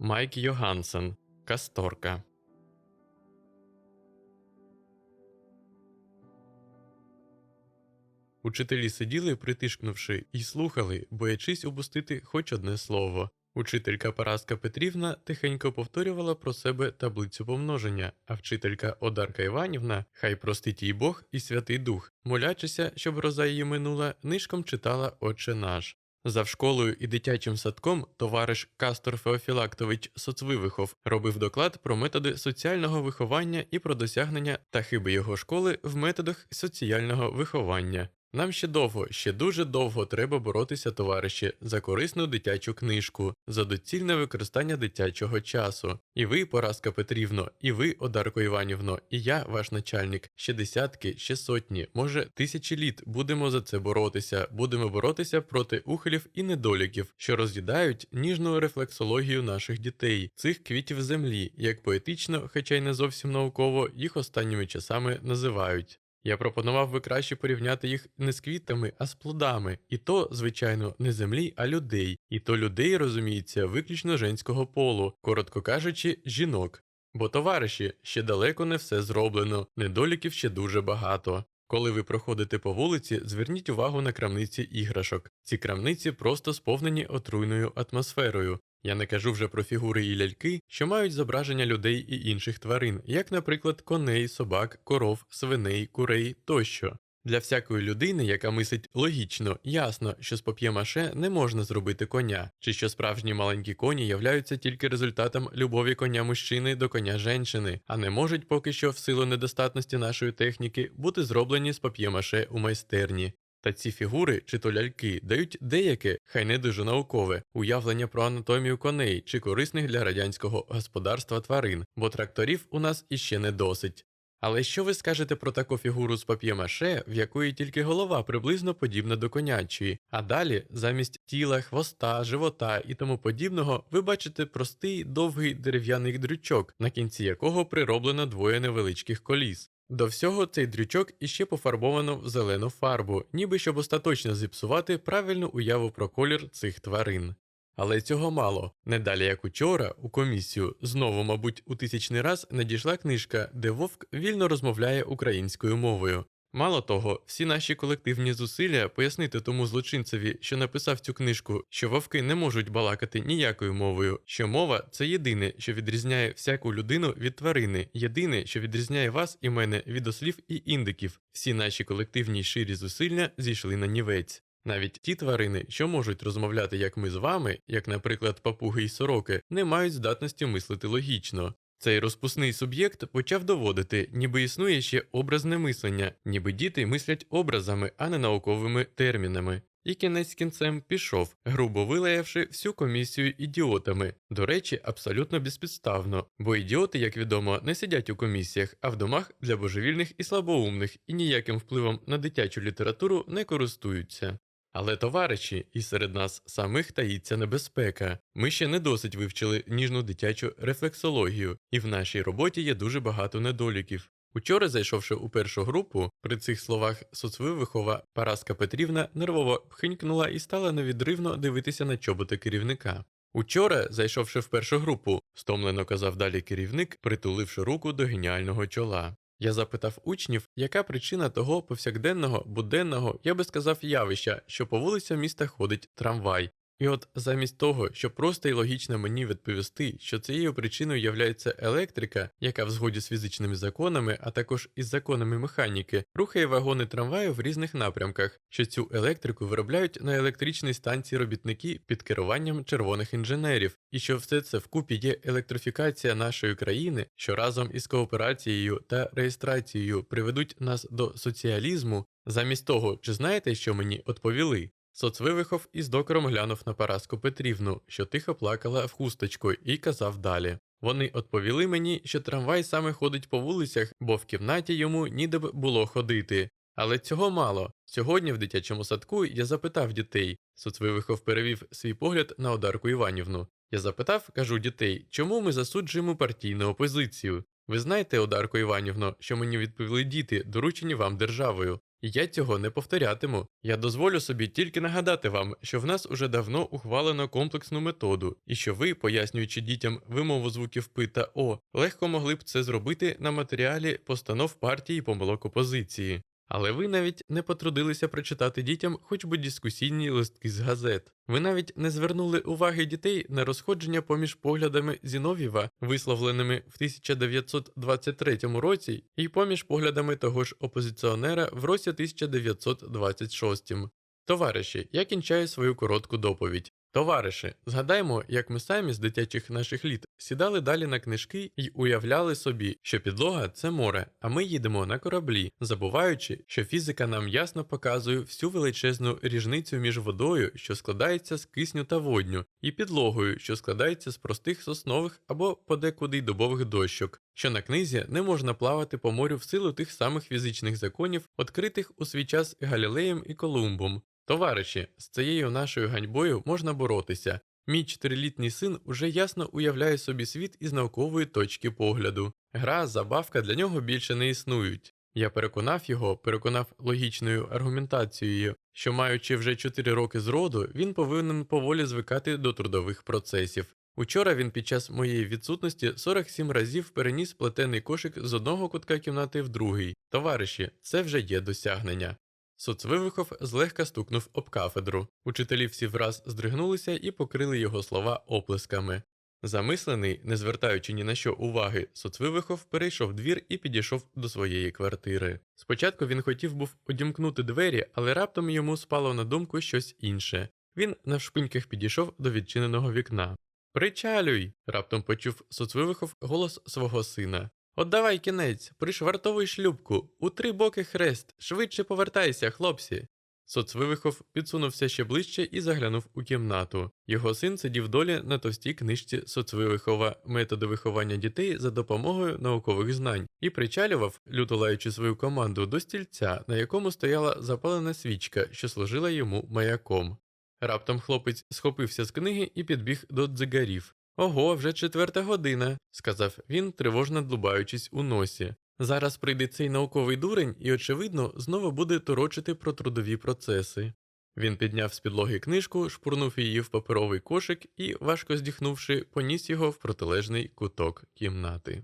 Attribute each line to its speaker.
Speaker 1: Майк Йогансен. Касторка. Учителі сиділи, притишкнувши, і слухали, боячись упустити хоч одне слово. Учителька Параска Петрівна тихенько повторювала про себе таблицю помноження, а вчителька Одарка Іванівна, хай простить їй Бог і Святий Дух, молячися, щоб гроза її минула, нишком читала Отче наш. За школою і дитячим садком товариш Кастор Феофілактович Соцвивихов робив доклад про методи соціального виховання і про досягнення та хиби його школи в методах соціального виховання. Нам ще довго, ще дуже довго треба боротися, товариші, за корисну дитячу книжку, за доцільне використання дитячого часу. І ви, Поразка Петрівно, і ви, Одарко Іванівно, і я, ваш начальник, ще десятки, ще сотні, може тисячі літ будемо за це боротися, будемо боротися проти ухилів і недоліків, що роз'їдають ніжну рефлексологію наших дітей, цих квітів землі, як поетично, хоча й не зовсім науково, їх останніми часами називають. Я пропонував би краще порівняти їх не з квітами, а з плодами, і то, звичайно, не землі, а людей, і то людей, розуміється, виключно женського полу, коротко кажучи, жінок. Бо, товариші, ще далеко не все зроблено, недоліків ще дуже багато. Коли ви проходите по вулиці, зверніть увагу на крамниці іграшок. Ці крамниці просто сповнені отруйною атмосферою. Я не кажу вже про фігури і ляльки, що мають зображення людей і інших тварин, як, наприклад, коней, собак, коров, свиней, курей тощо. Для всякої людини, яка мислить логічно, ясно, що з пап'ємаше не можна зробити коня, чи що справжні маленькі коні являються тільки результатом любові коня мужчини до коня женщини, а не можуть поки що в силу недостатності нашої техніки бути зроблені з пап'ємаше у майстерні. Та ці фігури чи то ляльки дають деяке, хай не дуже наукове, уявлення про анатомію коней чи корисних для радянського господарства тварин, бо тракторів у нас іще не досить. Але що ви скажете про таку фігуру з пап'ємаше, в якої тільки голова приблизно подібна до конячої, а далі замість тіла, хвоста, живота і тому подібного ви бачите простий довгий дерев'яний дрючок, на кінці якого прироблено двоє невеличких коліс. До всього цей дрючок іще пофарбовано в зелену фарбу, ніби щоб остаточно зіпсувати правильну уяву про колір цих тварин. Але цього мало. Не далі як учора, у комісію, знову, мабуть, у тисячний раз надійшла книжка, де вовк вільно розмовляє українською мовою. Мало того, всі наші колективні зусилля пояснити тому злочинцеві, що написав цю книжку, що вовки не можуть балакати ніякою мовою, що мова це єдине, що відрізняє всяку людину від тварини, єдине, що відрізняє вас і мене від ослів і індиків. Всі наші колективні ширі зусилля зійшли на нівець. Навіть ті тварини, що можуть розмовляти як ми з вами, як, наприклад, папуги й сороки, не мають здатності мислити логічно. Цей розпусний суб'єкт почав доводити, ніби існує ще образне мислення, ніби діти мислять образами, а не науковими термінами. І кінець кінцем пішов, грубо вилаявши всю комісію ідіотами. До речі, абсолютно безпідставно, бо ідіоти, як відомо, не сидять у комісіях, а в домах для божевільних і слабоумних, і ніяким впливом на дитячу літературу не користуються. Але, товариші, і серед нас самих таїться небезпека. Ми ще не досить вивчили ніжну дитячу рефлексологію, і в нашій роботі є дуже багато недоліків. Учора, зайшовши у першу групу, при цих словах соцвивихова Параска Петрівна нервово пхинькнула і стала невідривно дивитися на чоботи керівника. Учора, зайшовши в першу групу, стомлено казав далі керівник, притуливши руку до геніального чола. Я запитав учнів, яка причина того повсякденного, буденного, я би сказав, явища, що по вулицям міста ходить трамвай. І от замість того, щоб просто і логічно мені відповісти, що цією причиною являється електрика, яка в згоді з фізичними законами, а також із законами механіки, рухає вагони трамваю в різних напрямках, що цю електрику виробляють на електричній станції робітники під керуванням червоних інженерів, і що все це вкупі є електрифікація нашої країни, що разом із кооперацією та реєстрацією приведуть нас до соціалізму, замість того, чи знаєте, що мені відповіли? Соцвивихов із докором глянув на Параску Петрівну, що тихо плакала в хусточку, і казав далі. Вони відповіли мені, що трамвай саме ходить по вулицях, бо в кімнаті йому ніде б було ходити. Але цього мало. Сьогодні в дитячому садку я запитав дітей. Соцвивихов перевів свій погляд на Одарку Іванівну. Я запитав, кажу дітей, чому ми засуджуємо партійну опозицію. Ви знаєте, Одарко Іванівно, що мені відповіли діти, доручені вам державою. Я цього не повторятиму. Я дозволю собі тільки нагадати вам, що в нас уже давно ухвалено комплексну методу, і що ви, пояснюючи дітям вимову звуків П та О, легко могли б це зробити на матеріалі постанов партії помилок опозиції. Але ви навіть не потрудилися прочитати дітям хоч би дискусійні листки з газет. Ви навіть не звернули уваги дітей на розходження поміж поглядами Зіновєва, висловленими в 1923 році, і поміж поглядами того ж опозиціонера в році 1926. Товариші, я кінчаю свою коротку доповідь. Товариші, згадаймо, як ми самі з дитячих наших літ сідали далі на книжки і уявляли собі, що підлога це море, а ми їдемо на кораблі, забуваючи, що фізика нам ясно показує всю величезну ріжницю між водою, що складається з кисню та водню, і підлогою, що складається з простих соснових або подекуди дубових дощок, що на книзі не можна плавати по морю в силу тих самих фізичних законів, відкритих у свій час Галілеєм і Колумбом. Товариші, з цією нашою ганьбою можна боротися. Мій чотирилітній син уже ясно уявляє собі світ із наукової точки погляду. Гра, забавка для нього більше не існують. Я переконав його, переконав логічною аргументацією, що маючи вже 4 роки з роду, він повинен поволі звикати до трудових процесів. Учора він під час моєї відсутності 47 разів переніс плетений кошик з одного кутка кімнати в другий. Товариші, це вже є досягнення. Соцвивихов злегка стукнув об кафедру. Учителі всі враз здригнулися і покрили його слова оплесками. Замислений, не звертаючи ні на що уваги, Соцвивихов перейшов двір і підійшов до своєї квартири. Спочатку він хотів був одімкнути двері, але раптом йому спало на думку щось інше. Він навшпиньках підійшов до відчиненого вікна. Причалюй! раптом почув Соцвивихов голос свого сина. Отдавай кінець, пришвартовуй шлюбку, у три боки хрест, швидше повертайся, хлопці. Соцвивихов підсунувся ще ближче і заглянув у кімнату. Його син сидів долі на товстій книжці Соцвивихова методи виховання дітей за допомогою наукових знань і причалював, люто лаючи свою команду до стільця, на якому стояла запалена свічка, що служила йому маяком. Раптом хлопець схопився з книги і підбіг до дзигарів. Ого, вже четверта година, сказав він, тривожно длубаючись у носі. Зараз прийде цей науковий дурень і, очевидно, знову буде торочити про трудові процеси. Він підняв з підлоги книжку, шпурнув її в паперовий кошик і, важко здіхнувши, поніс його в протилежний куток кімнати.